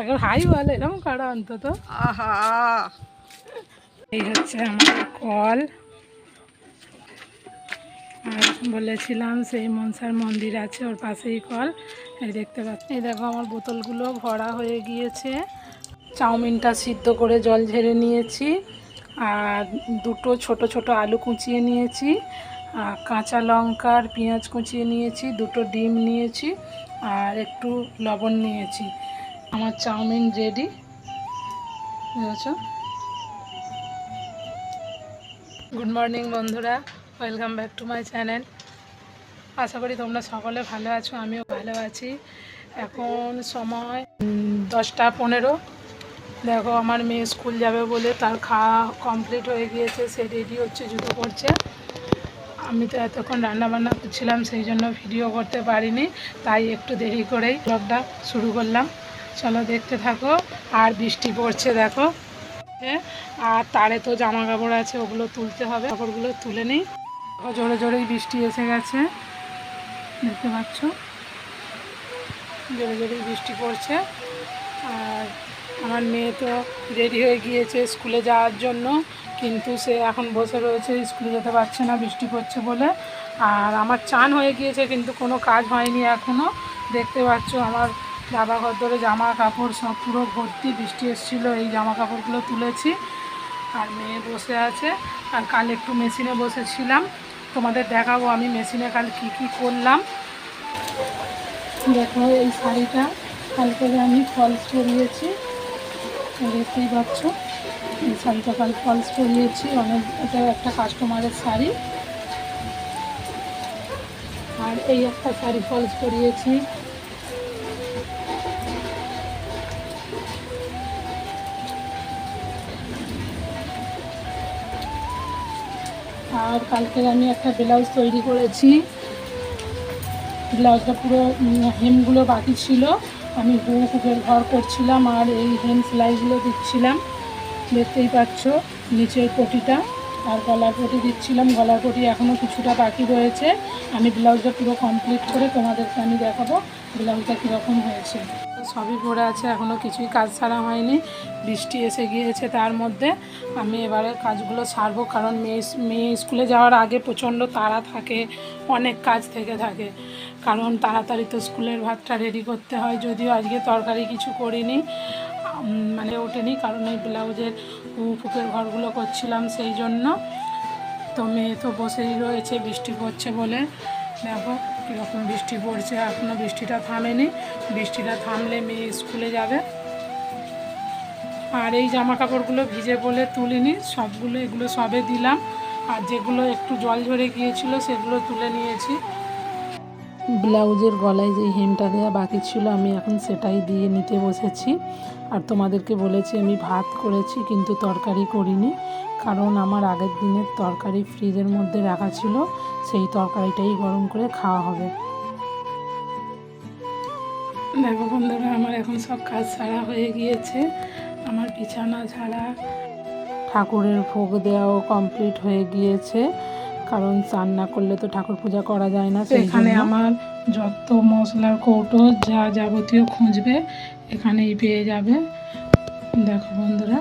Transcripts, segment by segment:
এখন হাই বলে এরকম কারও অন্তত। আহা। এই হচ্ছে আমার কল। আর বলেছিলাম সেই মনসার মন্দির আছে ওর পাশেই কল। এই দেখতে পাচ্ছি এই দেখো আমার বোতলগুলো ভরা হয়ে গিয়েছে। চাউমিনটা সিদ্ধ করে জল ঝেড়ে নিয়েছি আর দুটো ছোট ছোট আলু কুচিয়ে নিয়েছি আর কাঁচা লঙ্কা আর পেঁয়াজ কুচিয়ে নিয়েছি দুটো ডিম নিয়েছি আর একটু লবণ নিয়েছি। আমার চাউমিন রেডি বুঝেছ গুড মর্নিং বন্ধুরা welcome back to my channel আশা করি তোমরা সকলে ভালো আছো, আমিও ভালো আছি। এখন সময় দশটা পনেরো। দেখো, আমার মেয়ে স্কুল যাবে বলে তার খাওয়া কমপ্লিট হয়ে গিয়েছে, সে রেডি হচ্ছে, জুতো করছে আমি তো এতক্ষণ রান্না বান্না করছিলাম, সেই জন্য ভিডিও করতে পারিনি, তাই একটু দেরি করেই ব্লগটা শুরু করলাম। চলো দেখতে থাকো আর বৃষ্টি পড়ছে দেখো। এ, আর তারে তো জামা কাপড় আছে ওগুলো তুলতে হবে। কাপড়গুলো তুলে নিই। জোরে জোরেই বৃষ্টি এসে গেছে। দেখতে পাচ্ছ? জোরে জোরেই বৃষ্টি পড়ছে। আর আমার মেয়ে তো রেডি হয়ে গিয়েছে স্কুলে যাওয়ার জন্য কিন্তু সে এখন বসে রয়েছে স্কুলে যেতে পারছে না বৃষ্টি পড়ছে বলে। আর আমার চান হয়ে গিয়েছে কিন্তু কোনো কাজ হয়নি এখনও দেখতে পাচ্ছ আমার জামা ধরে জামা কাপড় সব পুরো ভর্তি, বৃষ্টি এসেছিল, এই জামা কাপড়গুলো তুলেছি। আর মেয়ে বসে আছে। আর কাল একটু মেশিনে বসেছিলাম। তোমাদের দেখাবো আমি মেশিনে কাল কি কি করলাম। দেখো এই শাড়িটা কালকে আমি ফলস করিয়েছি দেখতেই পাচ্ছ, এই শাড়িটা কাল ফলস করিয়েছি অনেক, এটা একটা কাস্টমারের শাড়ি। আর এই একটা শাড়ি ফলস করিয়েছি আর কালকে আমি একটা ব্লাউজ তৈরি করেছি। ব্লাউজটা পুরো হেমগুলো বাকি ছিল। আমি বউ হুকের ঘর করছিলাম আর এই হেম সেলাইগুলো দিচ্ছিলাম দেখতেই পাচ্ছ নিচের পটিটা। আর গলার পটি দিচ্ছিলাম, গলার পটি এখনও কিছুটা বাকি রয়েছে। আমি ব্লাউজটা পুরো কমপ্লিট করে তোমাদেরকে আমি দেখাবো ব্লাউজটা কীরকম হয়েছে। সবই পড়ে আছে এখনও কিছুই কাজ ছাড়া হয়নি। বৃষ্টি এসে গিয়েছে তার মধ্যে। আমি এবারে কাজগুলো ছাড়বো কারণ মেয়ে মেয়ে স্কুলে যাওয়ার আগে প্রচণ্ড তাড়া থাকে, অনেক কাজ থেকে থাকে। কারণ তাড়াতাড়ি তো স্কুলের ভাতটা রেডি করতে হয়, যদিও আজকে তরকারি কিছু করিনি। মানে ওঠেনি কারণ এই ব্লাউজের ফুকের ঘরগুলো করছিলাম সেই জন্য। তো মেয়ে তো বসেই রয়েছে, বৃষ্টি পড়ছে বলে। দেখো কীরকম বৃষ্টি পড়ছে এখনও বৃষ্টিটা থামেনি। বৃষ্টিটা থামলে মেয়ে স্কুলে যাবে। আর এই জামা কাপড়গুলো ভিজে বলে তুলিনি, সবগুলো এগুলো সবে দিলাম। আর যেগুলো একটু জল ঝরে গিয়েছিল সেগুলো তুলে নিয়েছি। ব্লাউজের গলায় যে হেমটা দেওয়া বাকি ছিল আমি এখন সেটাই দিয়ে নিতে বসেছি। আর তোমাদেরকে বলেছি আমি ভাত করেছি কিন্তু তরকারি করিনি। কারণ আমার আগের দিনের তরকারি ফ্রিজের মধ্যে রাখা ছিল সেই তরকারিটাই গরম করে খাওয়া হবে। দেখো বন্ধুরা আমার এখন সব কাজ ছাড়া হয়ে গিয়েছে। আমার বিছানা ছাড়া ঠাকুরের ভোগ দেওয়াও কমপ্লিট হয়ে গিয়েছে। কারণ চান না করলে তো ঠাকুর পূজা করা যায় না সেখানে আমার যত মশলার কৌটো যা যাবতীয় খুঁজবে এখানেই পেয়ে যাবে। দেখো বন্ধুরা।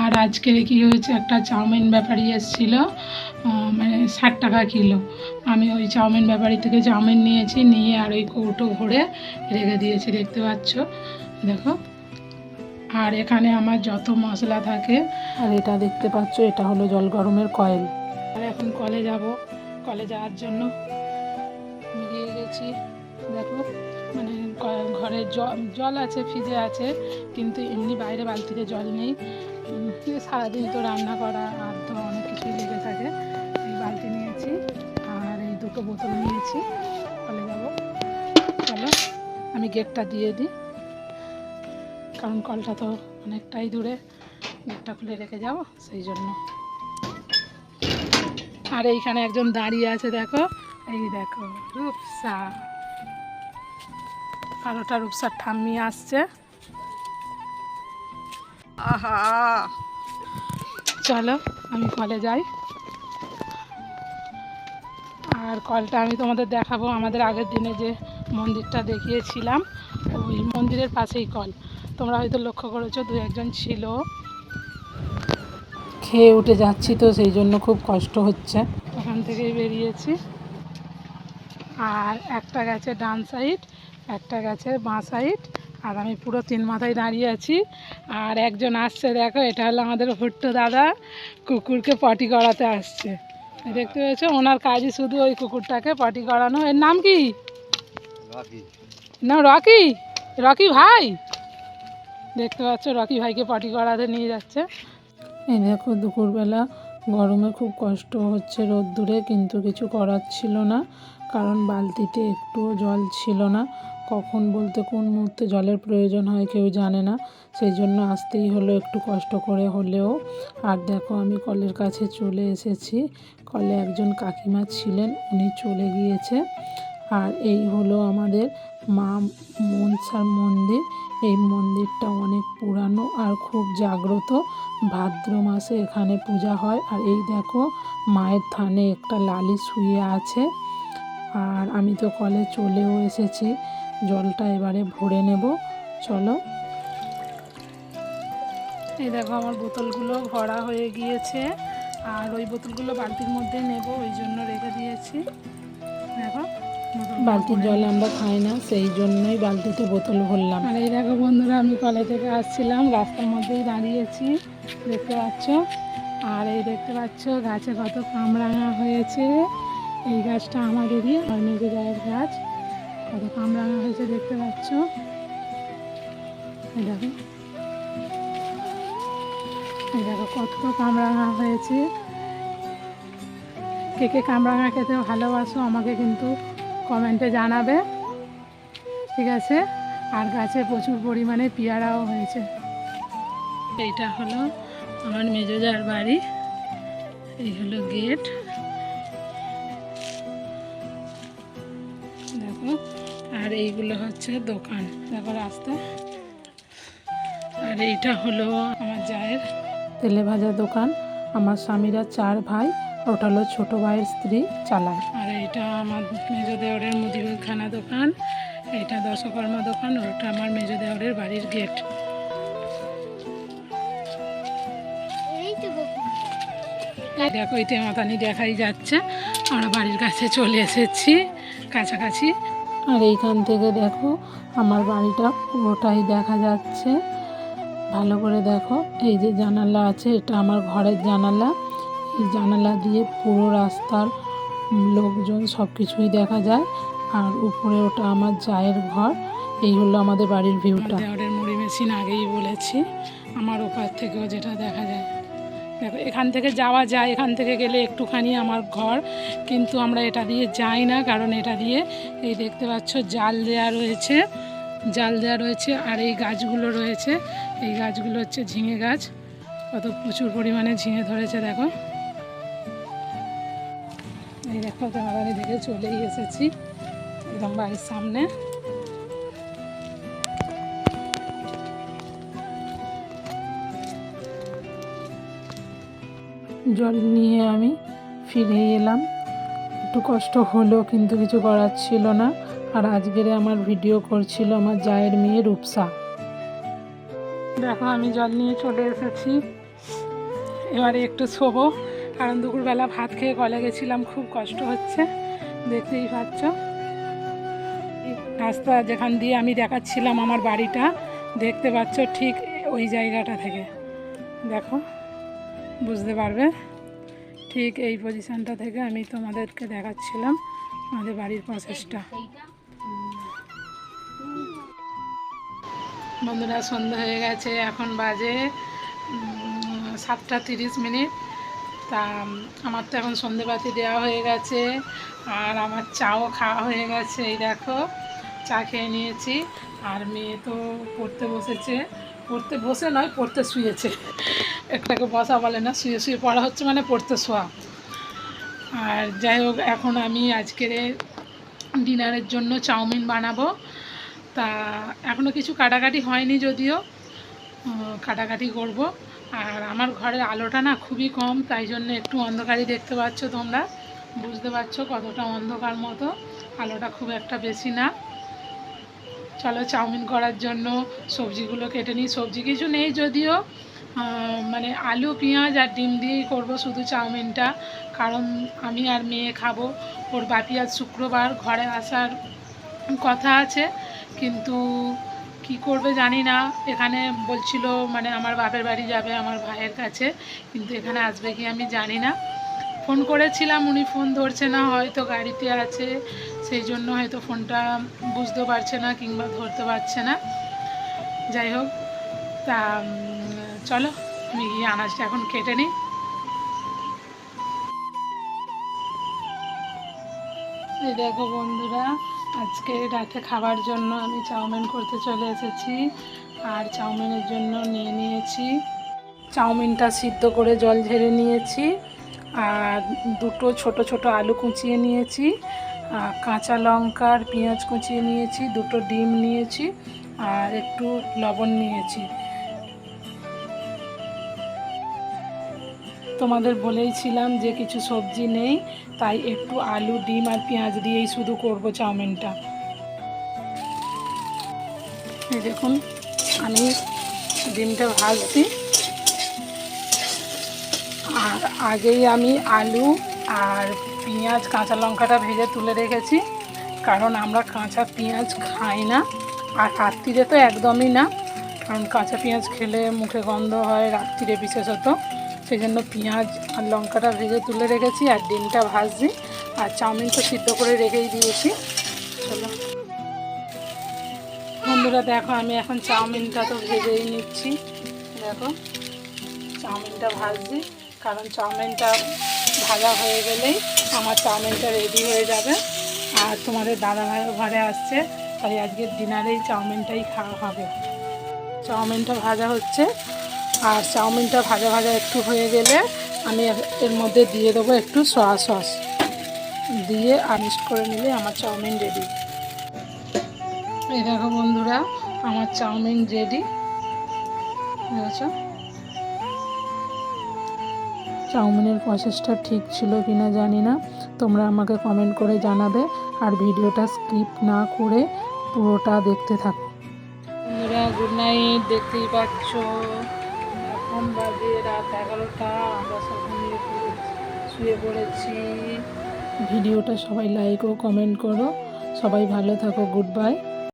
আর আজকে কি হয়েছে? একটা চাউমিন ব্যাপারী এসেছিল মানে ষাট টাকা কিলো। আমি ওই চাউমিন ব্যাপারি থেকে চাউমিন নিয়েছি, নিয়ে আর ওই কৌটো ভরে রেখে দিয়েছি, দেখতে পাচ্ছ? দেখো। আর এখানে আমার যত মশলা থাকে, আর এটা দেখতে পাচ্ছ, এটা হলো জল গরমের কয়েল। আর এখন কলে যাব। কলে যাওয়ার জন্য। বেরিয়ে গেছি। দেখো। ঘরে জল আছে, ফ্রিজে আছে, কিন্তু এমনি বাইরে বালতিতে জল নেই। সারাদিন তো রান্না করা, আর তো অনেক কিছুই লেগে থাকে। এই বালতি নিয়েছি, আর এই দুটো বোতল নিয়েছি। কলে যাব। চলো, আমি গেটটা দিয়ে দিই। কারণ কলটা তো অনেকটাই দূরে। গেটটা খুলে রেখে যাব, সেই জন্য। আর এইখানে একজন দাঁড়িয়ে আছে, দেখো। এই দেখো, রূপসা। ওটা রূপসার ঠাম্মি আসছে। আহা! চলো, আমি কলে যাই। আর কলটা আমি তোমাদের দেখাবো আমাদের আগের দিনে যে মন্দিরটা দেখিয়েছিলাম। ওই মন্দিরের পাশেই কল। তোমরা হয়তো লক্ষ্য করেছ, দু একজন ছিল। খেয়ে উঠে যাচ্ছি তো, সেই জন্য খুব কষ্ট হচ্ছে। ওখান থেকেই বেরিয়েছি। আর একটা গেছে ডান সাইড একটা গেছে বাঁ সাইড আর আমি পুরো তিন মাথায় দাঁড়িয়ে আছি। আর একজন আসছে দেখো এটা হলো আমাদের ভুট্টো দাদা। কুকুরকে পটি করাতে আসছে। দেখতে পেয়েছ? ওনার কাজই শুধু ওই কুকুরটাকে পটি করানো। এর নাম কি? না রকি? রকি ভাই? দেখতে পাচ্ছ রকি ভাইকে পটি করাতে নিয়ে যাচ্ছে। এই দেখো দুপুরবেলা গরমে খুব কষ্ট হচ্ছে রোদ্দুরে কিন্তু কিছু করার ছিল না কারণ বালতিতে একটুও জল ছিল না। কখন বলতে কোন মুহূর্তে জলের প্রয়োজন হয় কেউ জানে না। সেই জন্য আসতেই হলো একটু কষ্ট করে হলেও। আর দেখো আমি কলের কাছে চলে এসেছি। কলে একজন কাকিমা ছিলেন, উনি চলে গিয়েছে। আর এই হলো আমাদের মা মনসার মন্দির। এই মন্দিরটা অনেক পুরানো আর খুব জাগ্রত। ভাদ্র মাসে এখানে পূজা হয়। আর এই দেখো মায়ের থানে একটা লালি শুয়ে আছে। আর আমি তো কলে চলেও এসেছি। জলটা এবারে ভরে নেব চলো। এই দেখো আমার বোতলগুলো ভরা হয়ে গিয়েছে আর ওই বোতলগুলো বালতির মধ্যে নেব ওই জন্য রেখে দিয়েছি। দেখো বালতির জল আমরা খাই না সেই জন্যই বালতিতে বোতল ভরলাম। আর এই দেখো বন্ধুরা আমি কলেজ থেকে আসছিলাম রাস্তার মধ্যেই দাঁড়িয়েছি দেখতে পাচ্ছ? আর এই দেখতে পাচ্ছ গাছে কত কামরাঙা হয়েছে। এই গাছটা আমাদেরই গায়ের গাছ। কত কামরাঙা হয়েছে দেখতে পাচ্ছ। দেখো। দেখো, কত কামরাঙা হয়েছে। কে কে কামরাঙা খেতে ভালোবাসো আমাকে কিন্তু কমেন্টে জানাবে। ঠিক আছে? আর গাছে প্রচুর পরিমাণে পেয়ারাও হয়েছে। এইটা হলো আমার মেজোজার বাড়ি। এই হলো গেট। দেখো। আর এইগুলো হচ্ছে দোকান। দেখো রাস্তা আর এইটা হলো আমার জায়ের তেলে ভাজা দোকান। আমার স্বামীরা চার ভাই, ওটা হলো ছোটো ভাইয়ের স্ত্রী চালায়। আর এটা আমার মেজো দেওরের মুদিখানা দোকান। এটা দশকর্মা দোকান, ওটা আমার মেজো দেওরের বাড়ির গেট। দেখো, এই মাতানি দেখাই যাচ্ছে। আমরা বাড়ির কাছে চলে এসেছি, কাছাকাছি। আর এইখান থেকে দেখো আমার বাড়িটা পুরোটাই দেখা যাচ্ছে। ভালো করে দেখো, এই যে জানালা আছে, এটা আমার ঘরের জানালা। এই জানালা দিয়ে পুরো রাস্তার লোকজন সব কিছুই দেখা যায়। আর উপরে ওটা আমার জায়ের ঘর, এই হলো আমাদের বাড়ির ভিউটা। দেওয়ারের মুড়ি মেশিন আগেই বলেছি, আমার ওপার থেকেও যেটা দেখা যায়। দেখো, এখান থেকে যাওয়া যায়, এখান থেকে গেলে একটুখানি আমার ঘর, কিন্তু আমরা এটা দিয়ে যাই না, কারণ এটা দিয়ে এই দেখতে পাচ্ছ জাল দেয়া রয়েছে, জাল দেওয়া রয়েছে, আর এই গাছগুলো রয়েছে, এই গাছগুলো হচ্ছে ঝিঙে গাছ, কত প্রচুর পরিমাণে ঝিঙে ধরেছে, দেখো। এই দেখো তোমার দেখে চলেই এসেছি, একদম বাড়ির সামনে। জল নিয়ে আমি ফিরে এলাম। একটু কষ্ট হলো কিন্তু কিছু করার ছিল না। আর আজকের আমার ভিডিও করছিল আমার জায়ের মেয়ে রূপসা। দেখো, আমি জল নিয়ে চলে এসেছি। এবারে একটু শোবো, কারণ দুপুরবেলা ভাত খেয়ে কলে গেছিলাম, খুব কষ্ট হচ্ছে। দেখতেই পাচ্ছ। রাস্তা যেখান দিয়ে আমি দেখাচ্ছিলাম আমার বাড়িটা, দেখতে পাচ্ছ ঠিক ওই জায়গাটা থেকে। দেখো। বুঝতে পারবে? ঠিক এই পজিশানটা থেকে আমি তোমাদেরকে দেখাচ্ছিলাম আমাদের বাড়ির প্রসেসটা বন্ধুরা, সন্ধ্যা হয়ে গেছে, এখন বাজে সাতটা তিরিশ মিনিট। তা, আমার তো এখন সন্ধেবাতি দেওয়া হয়ে গেছে, আর আমার চাও খাওয়া হয়ে গেছে, এই দেখো, চা খেয়ে নিয়েছি। আর মেয়ে তো পড়তে বসেছে, পড়তে বসে নয়, পড়তে শুয়েছে। একটাকে বসা বলে না, শুয়ে শুয়ে পড়া হচ্ছে মানে পড়তে শোয়া। আর যাই হোক, এখন আমি আজকের ডিনারের জন্য চাউমিন বানাবো। তা এখনও কিছু কাটাকাটি হয়নি যদিও কাটাকাটি করব। আর আমার ঘরের আলোটা না খুবই কম, তাই জন্য একটু অন্ধকারই দেখতে পাচ্ছ তোমরা। বুঝতে পারছ কতটা অন্ধকার মতো, আলোটা খুব একটা বেশি না। চলো চাউমিন করার জন্য সবজিগুলো কেটে নিই। সবজি কিছু নেই যদিও মানে আলু, পেঁয়াজ আর ডিম দিয়েই করব শুধু চাউমিনটা। কারণ আমি আর মেয়ে খাব। ওর বাপি আজ শুক্রবার ঘরে আসার কথা আছে। কিন্তু কি করবে জানি না। এখানে বলছিল মানে আমার বাপের বাড়ি যাবে আমার ভাইয়ের কাছে। কিন্তু এখানে আসবে কি আমি জানি না। ফোন করেছিলাম, উনি ফোন ধরছে না, হয়তো গাড়িতে আছে। সেই জন্য হয়তো ফোনটা বুঝতে পারছে না কিংবা ধরতে পারছে না। যাই হোক, তা চলো, আমি গিয়ে আনাজটা এখন কেটে নিই। দেখো বন্ধুরা, আজকে রাতে খাবার জন্য আমি চাউমিন করতে চলে এসেছি, আর চাউমিনের জন্য নিয়ে নিয়েছি। চাউমিনটা সিদ্ধ করে জল ঝেড়ে নিয়েছি, আর দুটো ছোট ছোট আলু কুচিয়ে নিয়েছি কাঁচা লঙ্কা আর পেঁয়াজ কুচিয়ে নিয়েছি, দুটো ডিম নিয়েছি, আর একটু লবণ নিয়েছি। তোমাদের বলেইছিলাম যে কিছু সবজি নেই, তাই একটু আলু, ডিম আর পেঁয়াজ দিয়েই শুধু করব চাউমিনটা। এই দেখুন, আমি ডিমটা ভাজছি। আর আগেই আমি আলু আর পেঁয়াজ, কাঁচা লঙ্কাটা ভেজে তুলে রেখেছি, কারণ আমরা কাঁচা পেঁয়াজ খাই না, আর রাত্রিরে তো একদমই না, কারণ কাঁচা পেঁয়াজ খেলে মুখে গন্ধ হয়, রাত্রিরে বিশেষত। সেই জন্য পেঁয়াজ আর লঙ্কাটা ভেজে তুলে রেখেছি আর ডিমটা ভাজছি। আর চাউমিন তো সিদ্ধ করে রেখেই দিয়েছি। চলো। বন্ধুরা, দেখো, আমি এখন চাউমিনটা তো ভেজেই নিচ্ছি। দেখো, চাউমিনটা ভাজছি, কারণ চাউমিনটা ভাজা হয়ে গেলেই আমার চাউমিনটা রেডি হয়ে যাবে। আর তোমাদের দাদা ভাইও ঘরে আসছে, তাই আজকে ডিনারেই চাউমিনটাই খাওয়া হবে। চাউমিনটা ভাজা হচ্ছে আর চাউমিনটা ভাজা ভাজা একটু হয়ে গেলে আমি এর- মধ্যে দিয়ে দেবো একটু সয়া সস দিয়ে আমিষ করে নিলে আমার চাউমিন রেডি এই দেখো বন্ধুরা, আমার চাউমিন রেডি দেখেছ? চাউমিনের প্রসেসটা ঠিক ছিল কি না জানি না। তোমরা আমাকে কমেন্ট করে জানাবে আর ভিডিওটা স্কিপ না করে পুরোটা দেখতে থাকো। বন্ধুরা গুড নাইট দেখতেই পাচ্ছ। এখন বাজে, রাত এগারোটা, আমরা সব শুয়ে পড়েছি। ভিডিওটা সবাই লাইক ও কমেন্ট করো। সবাই ভালো থাকো গুড বাই